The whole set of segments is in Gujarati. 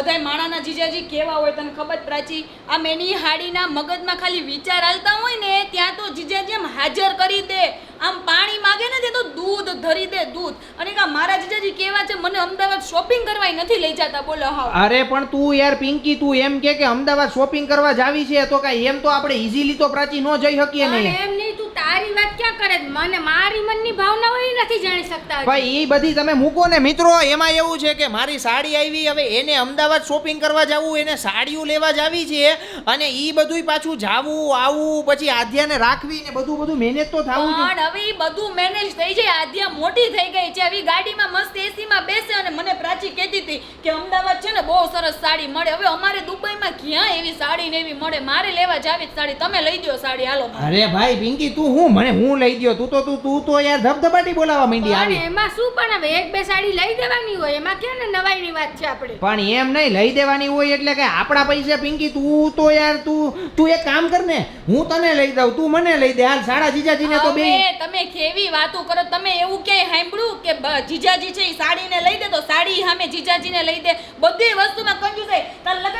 બધાય માણાના જીજાજી કેવા હોય તને ખબર પ્રાચી? આમ એની હાડીના મગજમાં ખાલી વિચાર હાલતા હોય ને ત્યાં તો જીજાજી એમ હાજર કરી દે. આમ પાણી માગે ને તે તો દૂધ ધરી દે દૂધ. અને કા મારા જીજાજી કેવા છે? મને અમદાવાદ શોપિંગ કરવાય નથી લઈ જતા બોલો હા અરે પણ તું યાર પિંકી તું એમ કે કે અમદાવાદ શોપિંગ કરવા જાવી છે તો કાંઈ એમ તો આપણે ઈઝીલી તો પ્રાચી ન જઈ શકીએ નહીં એમ નહીં તું તારી વાત ક્યાં કરે મને મારી મનની ભાવના હોય એ નથી જાણી શકતા. ભાઈ એ બધી તમે મૂકો ને મિત્રો એમાં એવું છે કે મારી સાડી આવી હવે એને અમદાવાદ શોપિંગ કરવા જવું એને સાડીઓ લેવા જાવી છે અને એ બધુંય પાછું જાવું આવું પછી આધ્યાને રાખવી ને બધું બધું મેનેજ તો થવું પણ હવે એ બધું મેનેજ થઈ જાય. આધ્યા મોટી થઈ ગઈ છે. આવી ગાડીમાં મસ્ત એસીમાં બેસે અને મને પ્રાચી કહેતી હતી કે અમદાવાદ છે ને બહુ સરસ સાડી મળે. હવે અમારે દુબઈમાં ક્યાં એવી સાડી ને એવી મળે? મારે લેવા જાવી સાડી. તમે લઈ દો સાડી. હાલો. અરે ભાઈ પિંકી તું હું? મને હું લઈ ગયો. તું તો તું તું તો યાર ધબધબાટી બોલાવા માંડી પણ આવી. એમાં શું પણ હવે એક બે સાડી લઈ દેવાની હોય. એમાં કે ને નવાઈની વાત છે આપણે? પણ એમ નહીં લઈ દેવાની હોય એટલે કે આપણા પૈસે પિંકી તું તો યાર તું તું એક કામ કર ને હું તને લઈ દઉં તું મને લઈ દે. હાલ સાડા જીજાજીને તો બે. તમે કેવી વાતો કરો? તમે એવું કે સાંભળ્યું કે જીજાજી છે એ સાડીને લઈ દે તો સાડી સામે જીજાજીને લઈ દે? બધી વસ્તુમાં કંજૂસાઈ તાર તું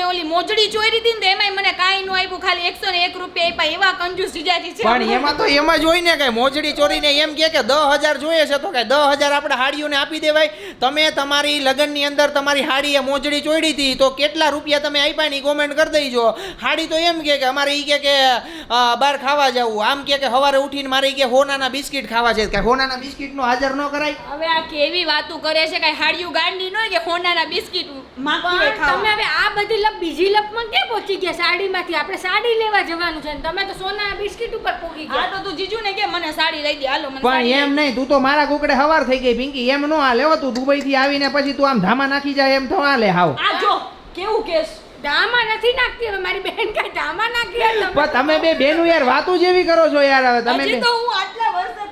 મેં ઓલી મોજડી ચોરી હતી ને એમાંય મને કાંઈ ન આપ્યું ખાલી એકસો ને એક રૂપિયા આપ્યા. એવા કંજૂસ જીજાજી છે. પણ એમાં તો એમાં જોઈ ને કઈ મોજડી ચોરીને એમ કે કે દસ હજાર જોઈએ છે તો કે દસ હજાર આપણે હાડીઓને આપી દેવાય. તમે તમારી લગ્નની અંદર તમારી હાડીએ મોજડી ચોરી હતી તો કેટલા રૂપિયા તમે આપ્યા ની કોમેન્ટ કરી દેજો. હાડી તો એમ કે કે અમારે ઈ કે કે બહાર ખાવા જવું. આમ કે કે સવારે ઉઠીને મારે કે હોનાના બિસ્કિટ ખાવા છે. કે હોનાના બિસ્કિટ નો હાજર ન કરાય. હવે આ કેવી વાતો કરે છે? કઈ હાડીયું ગાંડી ન હોય કે હોનાના બિસ્કિટ તમે હવે આ બધી લપ બીજી લપમાં ક્યાં પહોંચી ગયા સાડીમાંથી? આપણે સાડી લેવા જવાનું છે તમે તો સોના બિસ્કિટ ઉપર પહોંચી હા ગયા તો તું જીજુ ને કે મને સાડી લઈ દે. હાલો મને પણ એમ નહીં તું તો મારા કુકડે હવાર થઈ ગઈ પિંકી. એમ નો હાલે હો તું દુબઈ થી આવીને પછી તું આમ ધામા નાખી જાય એમ તો હાલે હાવ. આ જો કેવું કેસ? ધામા નથી નાખતી હવે મારી બેન કઈ ધામા નાખી તમે પણ તમે બે બેનું યાર વાતો જેવી કરો છો યાર હવે તમે તો હું આટલા વર્ષે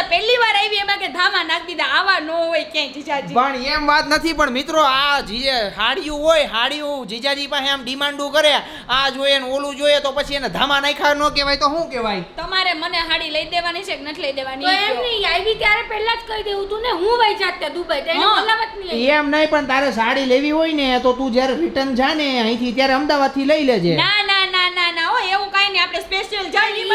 ત્રણ પહેલી વાર આવી એમાં કે ધામા નાખી દીધા. આવા નો હોય ક્યાંય જીજાજી. પણ એમ વાત નથી પણ મિત્રો આ જીજે હાડિયું હોય હાડિયું જીજાજી પાસે આમ ડિમાન્ડું કરે આ જોઈએ ને ઓલું જોઈએ તો પછી એને ધામા નાખ્યા ન કહેવાય તો શું કહેવાય? તમારે મને હાડી લઈ દેવાની છે કે નથી લઈ દેવાની? તો એમ નહીં આવી ત્યારે પહેલા જ કહી દેવું તું ને હું વહી જાત ત્યાં દુબઈ તો. બોલાવત નહીં એમ નહીં પણ તારે સાડી લેવી હોય ને તો તું જ્યારે રિટર્ન જા ને અહીંથી ત્યારે અમદાવાદથી લઈ લેજે. ના ના ના ના ના હો એવું કાઈ નહીં આપણે સ્પેશિયલ જાય જઈ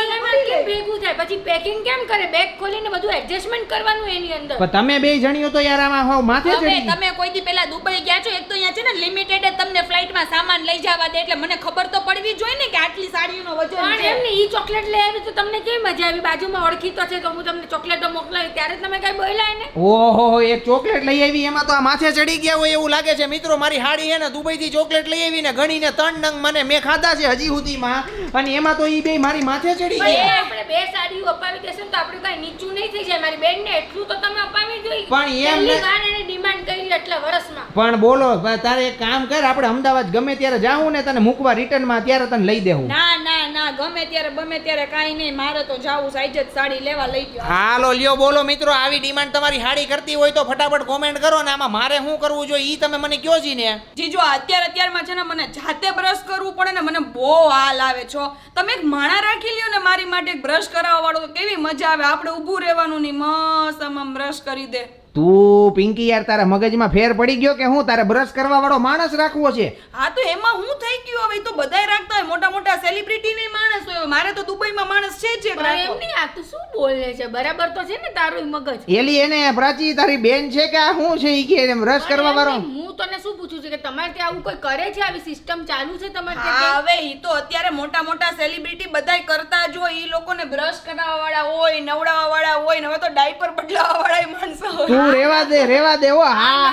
ભેગું થાય. પછી પેકિંગ કેમ કરે? બેગ ખોલીને બધું એડજસ્ટમેન્ટ કરવાનું એની અંદર. પણ તમે બે જણીઓ તો યાર આમાં હોવ માથે ચડી. ગઈ. તમે કોઈ દી પેલા દુબઈ ગયા છો? એક તો અહીંયા છે ને લિમિટેડ તમને ફ્લાઇટમાં સામાન લઈ જવા દે એટલે મને ખબર તો પડવી જોઈએ ને કે આટલી સાડીઓનો વજન પણ છે. એમ નહીં ઈ ચોકલેટ લઈ આવી તો તમને કેવી મજા આવી? બાજુમાં ઓળખીતો છે તો હું તમને ચોકલેટો મોકલાવી ત્યારે તમે કઈ બોલ્યા ને ઓહો એક ચોકલેટ લઈ આવી એમાં તો આ માથે ચડી ગયા હોય એવું લાગે છે. મિત્રો મારી હાડી છે ને દુબઈ થી ચોકલેટ લઈ આવી ને ગણીને ત્રણ નંગ મને મેં ખાધા છે હજી સુધીમાં. અને એમાં તો ઈ બે મારી માથે ચડી ગયા એ આપણે બે સાડીઓ અપાવી દેશે તો આપણે કઈ નીચું નહીં થઈ જાય. મારી બેન ને એટલું તો તમે અપાવી જોઈએ પણ એમ વાર એને ડિમાન્ડ કરી એટલા વર્ષમાં. પણ બોલો તારે એક કામ કર આપણે અમદાવાદ ગમે ત્યારે જાવું ને તને મૂકવા રિટર્નમાં ત્યારે તને લઈ દેવું ના ના ના ગમે ત્યારે ગમે ત્યારે કાંઈ નહીં મારે તો જાવું સાઈજ જ સાડી લેવા લઈ ગયો. હાલો લ્યો બોલો મિત્રો આવી ડિમાન્ડ તમારી હાડી કરતી હોય તો ફટાફટ કોમેન્ટ કરો ને આમાં મારે શું કરવું જોઈએ ઈ તમે મને કયો જી ને જીજો અત્યારે અત્યારમાં છે ને મને જાતે બ્રશ કરવું પડે ને મને બહુ હાલ આવે છો તમે એક માણા રાખી લ્યો ને મારી માટે એક બ્રશ કરાવવા વાળો તો કેવી મજા આવે. આપણે ઊભું રહેવાનું નહીં મસ્ત આમ આમ બ્રશ કરી દે. તું પિંકી યાર તારા મગજમાં ફેર પડી ગયો કે હું? તારે બ્રશ કરવા વાળો માણસ રાખવો છે. હા તો એમાં હું થઈ ગયું હવે? તો બધાય રાખતા હોય મોટા મોટા સેલિબ્રિટી ને માણસ હોય મારે તો દુબઈમાં માણસ છે જ એક રાખો. એમ નહીં આ તું શું બોલે છે? બરાબર તો છે ને તારું મગજ. એલી એને પ્રાચી તારી બેન છે કે આ શું છે ઈ કે એમ રસ કરવા એમ વાળો? નહીં, હું તને શું પૂછું છું કે તમારે ત્યાં આવું કોઈ કરે છે આવી સિસ્ટમ ચાલુ છે તમારે હા ત્યાં હવે ઈ તો અત્યારે મોટા મોટા સેલિબ્રિટી બધાય કરતા જ હોય ઈ લોકોને બ્રશ કરાવવા વાળા હોય નવડાવવા વાળા હોય ને હવે તો ડાયપર બદલાવવા વાળા માણસો હોય. તું રેવા દે રેવા દે હો હા.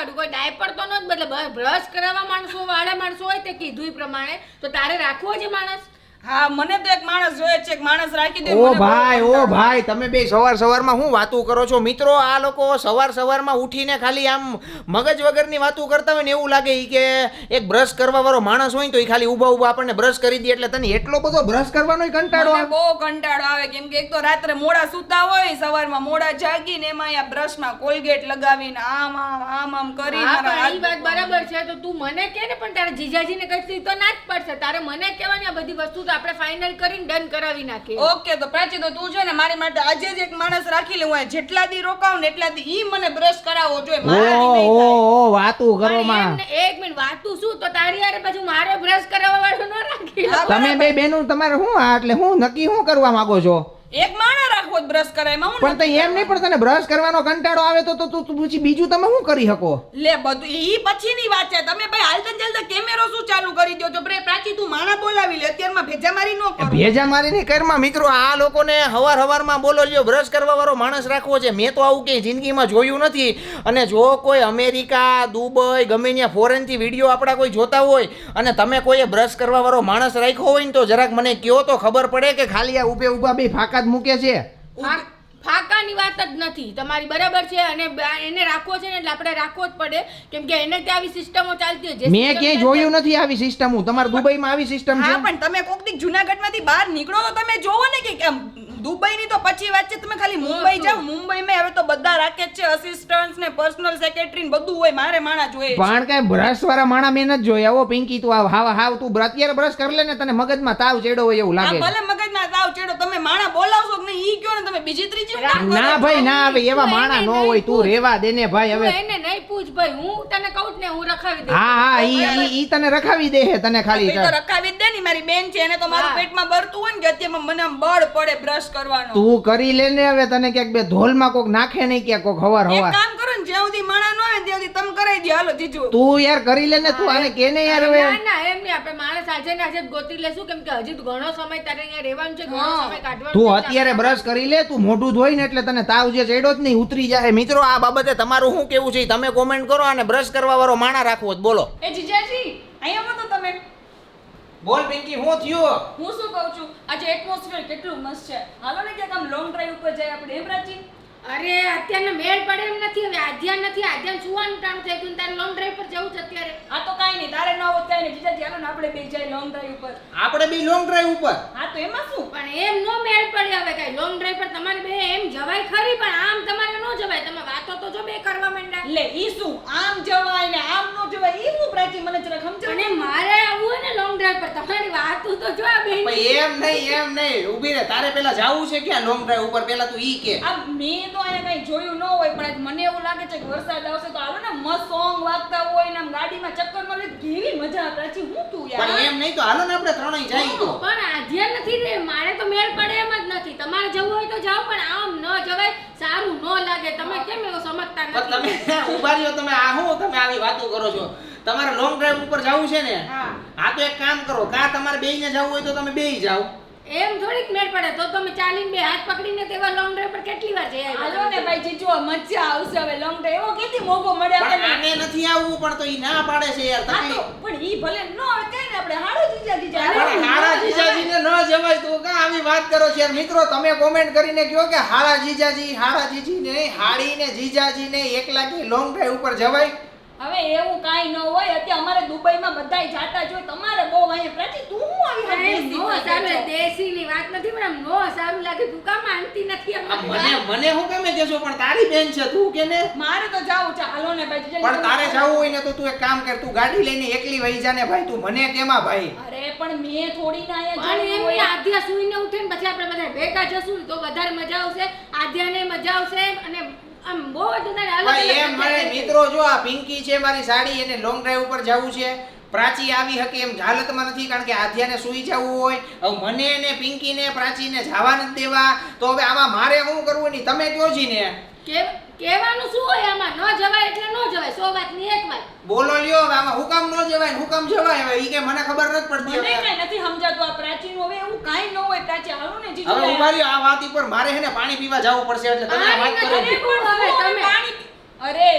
કાઢ્યું કોઈ ડાયપર તો ન જ બદલે બ્રશ કરાવવા માણસો, વાળા માણસો હોય તે કીધું એ પ્રમાણે, તો તારે રાખવો છે માણસ? હા મને તો એક માણસ જોઈએ છે એક માણસ રાખી દે ઓ ભાઈ ઓ ભાઈ તમે બે સવાર સવારમાં હું વાતું કરો છો? મિત્રો આ લોકો સવાર સવારમાં ઉઠીને ખાલી આમ મગજ વગરની વાતું કરતા હોય ને એવું લાગે ઈ કે એક બ્રશ કરવા વાળો માણસ હોય તો એ ખાલી ઊભા ઊભા આપણને બ્રશ કરી દે એટલે તને એટલો બધો બ્રશ કરવાનો કંટાળો આવે. બહુ કંટાળો આવે કેમ કે એક તો રાત્રે મોડા સૂતા હોય સવારમાં મોડા જાગીને એમાં બ્રશ બ્રશમાં કોલગેટ લગાવીને આમ આમ આમ આમ કરી વાત બરાબર છે તો તું મને કે ને પણ તારે જીજાજીને કઈ તો ના જ પડશે. તારે મને કહેવાની આ બધી વસ્તુ તો આપણે ફાઇનલ કરીને ડન કરાવી નાખીએ. ઓકે તો પ્રાચી તો તું છે ને મારી માટે આજે જ એક માણસ રાખી લે હોય અહીંયા જેટલા દી રોકાઉં ને એટલા દી ઈ મને બ્રશ કરાવવો જોઈએ મારા ઓ. ઓ વાતું કરો માં. એક મિનિટ વાતું શું? તો તારી યારે પાછું મારો બ્રશ કરાવવા વાળો ન રાખી. તમે બે બેનું તમારે શું આ એટલે હું નક્કી શું કરવા માંગો છો એક માણસ રાખવો જ બ્રશ કરાય પણ તો એમ નહીં પણ તને બ્રશ કરવાનો કંટાળો આવે તો તો તું પછી બીજું તમે શું કરી શકો? લે બધું ઈ પછીની વાત છે. તમે ભાઈ હાલતા ને ચાલતા કેમેરો શું ચાલુ કરી દો છો પ્રે પ્રાચી તું માણા બોલાવી લે. અત્યારમાં ભેજા મારી નો કરો. ભેજા મારીની કરમાં મિત્રો આ લોકોને હવાર હવારમાં બોલો લ્યો બ્રશ કરવા વાળો માણસ રાખવો છે. મેં તો આવું કંઈ જિંદગીમાં જોયું નથી. અને જો કોઈ અમેરિકા દુબઈ ગમે ત્યાં ફોરેનથી વીડિયો આપણા કોઈ જોતા હોય અને તમે કોઈએ બ્રશ કરવા વાળો માણસ રાખ્યો હોય ને તો જરાક મને કયો તો ખબર પડે કે ખાલી આ ઊભે ઊભા બે ફાકા જ મૂકે છે. ફાકાની વાત જ નથી. તમારી બરાબર છે અને એને રાખવો છે ને એટલે આપણે રાખવો જ પડે. કેમ કે એને ત્યાં આવી સિસ્ટમો ચાલતી હોય. મેં ક્યાંય જોયું નથી આવી સિસ્ટમ. હું તમારા દુબઈમાં આવી સિસ્ટમ છે? હા પણ તમે કોક દી જુનાગઢમાંથી બહાર નીકળો તો તમે જોવો ને કે કેમ દુબઈની તો પછી વાત છે તમે ખાલી મુંબઈ જાઓ મુંબઈમાં હવે તો બધા રાખે છે અસિસ્ટન્ટ્સ ને પર્સનલ સેક્રેટરી ને બધું હોય મારે માણા જોઈએ. પણ કઈ બ્રશ વાળા માણા મેં નથી જોયા. ઓ પિંકી તું હાવ હાવ તું અત્યારે બ્રશ કરી લે ને તને મગજમાં તાવ ચેડો હોય એવું લાગે ભલે મગજના તાવ ચડો તમે માણા બોલાવશો કે નહીં? ઈ કયો ને તમે બીજી ત્રીજી ના ભાઈ ના હવે એવા માણા નો હોય તું રેવા દે ને ભાઈ હવે. એને નહીં પૂછ ભાઈ હું તને કહું ને હું રખાવી દે હા હા ઈ ઈ- ઈ તને રખાવી દે હે તને ખાલી તો રખાવી દે ને મારી બેન છે એને તો મારું. પેટમાં ભરતું હોય ને કે અત્યારમાં મને આમ બળ પડે બ્રશ કરવાનો. તું કરી લે ને હવે તને ક્યાંક બે ધોલમાં કોક નાખે નહીં ક્યાંક કોક હવાર એક હવાર. કામ કરો ને સુધી માણા ન આવે ત્યાં સુધી તમે કરાવી દે હાલો જીજુ. તું યાર કરી લે ને તું આને કે ને યાર હવે? ના ના એમ નહીં આપણે માણસ આજે ને આજે ગોતી લેશું. કેમ કે હજી ઘણો સમય તારે અહીંયા રહેવાનું છે ઘણો સમય કાઢવાનો તું અત્યારે બ્રશ કરી લે તું મોઢું ધોઈ ને એટલે તને તાવ જે ચડ્યો જ નહીં ઉતરી જાય. મિત્રો આ બાબતે તમારું શું કેવું છે તમે કોમેન્ટ કરો અને બ્રશ કરવા વાળો માણા રાખવો જ. બોલો. એ જીજાજી અહીંયા મતો તમે. બોલ પિંકી હું થયું? હું શું કહું છું? આજે એટમોસ્ફિયર કેટલું મસ્ત છે. હાલો ને ક્યાંક આમ લોંગ ડ્રાઈવ ઉપર જાય આપણે એમ પ્રાચી અરે અત્યારનો મેળ પડે એમ નથી. હવે આધ્યાન નથી. આધ્યાન સુવાનું ટાણું થઈ ગયું ને તારે લોંગ ડ્રાઈવ પર જવું છે અત્યારે. આ તો કાંઈ નહીં. તારે ન હોત કાઈ નહીં. જીજાજી હાલો ને આપણે બે જાય લોંગ ડ્રાઈવ ઉપર. આપણે બી લોંગ ડ્રાઈવ ઉપર? હા તો એમાં શું? પણ એમ નો મેળ પડે હવે કાઈ. લોંગ ડ્રાઈવ પર તમારે બે એમ જવાય ખરી પણ આમ તમારે ન જવાય. તમે વાતો તો જો બે કરવા માંડ્યા. લે ઈ શું? આમ જવાય ને આમ નો જવાય ઈ શું પ્રાચી મને જરા સમજાવો. અને મારે આવવું હોય ને લોંગ ડ્રાઈવ પર. તમારી વાતો તો એમ નહીં એમ નહીં. ઊભી રે તારે પેલા જાવું છે ક્યાં? લોંગ ડ્રાઈવ ઉપર પેલા તું ઈ કે. આ મેં તો અહીંયા કઈ જોયું ન હોય પણ મને એવું લાગે છે કે વરસાદ આવશે તો હાલો ને મસ્ત સોંગ વાગતા હોય ને આમ ગાડીમાં ચક્કર મારે કેવી મજા આવે. પ્રાચી હું તું યાર? પણ એમ નહીં તો હાલો ને આપણે ત્રણેય જઈએ. તો પણ આજે નથી રે મારે તો મેળ પડે એમ જ નથી. તમારે જવું હોય તો જાઓ પણ આમ ન જવાય સારું ન લાગે. તમે કેમ એવું સમજતા પણ નથી? તમે ઊભા રહ્યો? તમે આ હું તમે આવી વાતો કરો છો? તમારે લોંગ ડ્રાઈવ ઉપર જવું છે ને હા. તો એક કામ કરો કા તમારે બેયને જવું હોય તો તમે બેય જાઓ. એમ થોડીક મેળ પડે તો તમે ચાલીને બે હાથ પકડીને તેવા લોંગ ડ્રાઈવ પર કેટલી વાર જઈ આવ્યા હાલો ને ભાઈ જીજુ મજા આવશે હવે લોંગ ડ્રાઈવ એવો કેથી મોગો મળે પણ આપણને? આને નથી આવવું પણ તો ઈ ના પાડે છે યાર હા તો પણ ઈ ભલે ન આવે કઈ ને આપણે હાડો જીજા જીજા પણ હારા જીજાજીને ન જવાય તો કા આવી વાત કરો છો યાર? મિત્રો તમે કોમેન્ટ કરીને કહો કે હારા જીજાજી હારા જીજી ને હાડીને જીજાજી ને એકલા કે લોંગ ડ્રાઈવ ઉપર જવાય? હવે એવું કાંઈ ન હોય અત્યારે અમારે દુબઈમાં બધાય જાતા જોઈ તમારે બહુ અહીંયા પ્રાચી તું હું આવી નો સારું છો? દેશીની વાત નથી પણ નો સારું લાગે. તું કામ માનતી નથી મને મને હું કેમે કેશો પણ તારી બેન છે તું કે ને? મારે તો જાવું છે. હાલો ને ભાઈ પણ તારે જાવું હોય ને તો તું એક કામ કર તું ગાડી લઈને એકલી વહી જા ને ભાઈ તું મને કેમાં ભાઈ? અરે પણ મેં થોડી ના અહીંયા પણ એમ હોય. આધ્યા સુઈને ઉઠે ને પછી આપણે બધા ભેગા જશું તો વધારે મજા આવશે આધ્યાને મજા આવશે અને આમ બહુ જ વધારે અલગ અલગ એમ મારે મિત્રો જો આ પિંકી છે મારી સાડી એને લોંગ ડ્રાઈવ ઉપર જવું છે પ્રાચી આવી હકે એમ હાલતમાં નથી કારણ કે આધ્યાને સુઈ જવું હોય હવે મને ને પિંકીને પ્રાચીને પ્રાચી ને જવા નથી દેવા તો હવે આમાં મારે શું કરવું નહીં તમે કહો જી ને. કે- કહેવાનું શું હોય આમાં? ન જવાય એટલે ન જવાય સો વાતની એક વાત. બોલો લ્યો હવે આમાં હુકમ ન જવાય ને હુકામ જવાય હવે ઈ કે મને ખબર નથી પડતી મને કઈ નથી સમજાતું આ પ્રાચીન હવે એવું કઈ ન હોય પ્રાચીન. હાલો ને જીજુ હવે ઉભારી આ વાત ઉપર મારે હે ને પાણી પીવા જવું પડશે એટલે તમે વાત કરો. અરે હવે તમે- પાણી અરે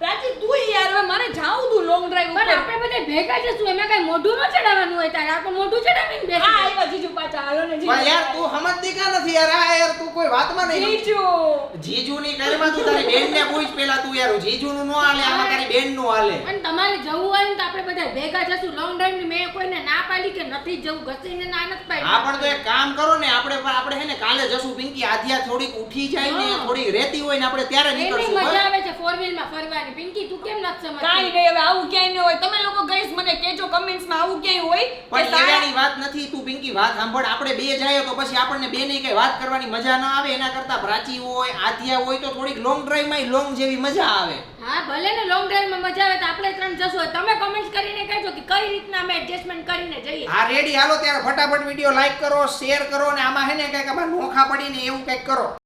પ્રાચી તું યાર હવે મારે જાવું તું લોંગ ડ્રાઈવ ઉપર. આપણે બધા ભેગા જશું એમાં કઈ મોઢું ન ચડાવવાનું હોય તારે. આપણે મોઢું ચડાવીને આ હા આવ્યા જીજુ પાછા હાલો ને પણ યાર તું સમજતી કા નથી? યાર આ યાર તું કોઈ વાતમાં નહીં જીજુ. જીજુની કરમાં તું તારી બેનને પૂછ પેલા તું યાર જીજુનું નો હાલે આમાં તારી બેનનું હાલે. પણ તમારે જવું હોય ને તો આપણે બધા ભેગા જશું. લોંગ ડ્રાઈવ મેં કોઈને ના પાડી કે નથી જવું ઘસીને ના નથી પાડી. હા પણ તો એક કામ કરો ને આપણે પણ આપણે હે ને કાલે જશું પિંકી. આધ્યા થોડીક ઉઠી જાય ને થોડી રહેતી હોય ને આપણે ત્યારે નીકળશું મજા આવે છે ફોર વ્હીલમાં ફરવાની. પિંકી તું કેમ નથી સમજતી? કાઈ નહીં હવે આવું ક્યાંય ન હોય. તમે લોકો ગઈસ મને કેજો કમેન્ટ્સમાં આવું ક્યાંય હોય પણ સારા- વાત નથી તું પિંકી વાત સાંભળ. આપણે બે જાય તો પછી આપણને બે કઈ વાત કરવાની મજા ના આવે એના કરતા પ્રાચી હોય આથિયા હોય તો થોડીક લોંગ ડ્રાઈવમાં લોંગ જેવી મજા આવે. હા ભલે ને લોંગ ડ્રાઈવમાં મજા આવે તો આપણે ત્રણ જશું તમે કમેન્ટ કરીને કહેજો કે કઈ રીતના અમે એડજસ્ટમેન્ટ કરીને જઈએ. હા રેડી હાલો ત્યારે ફટાફટ વીડિયો લાઈક કરો શેર કરો ને આમાં હે ને કંઈક અમાર નોખા પડીને એવું કંઈક કરો.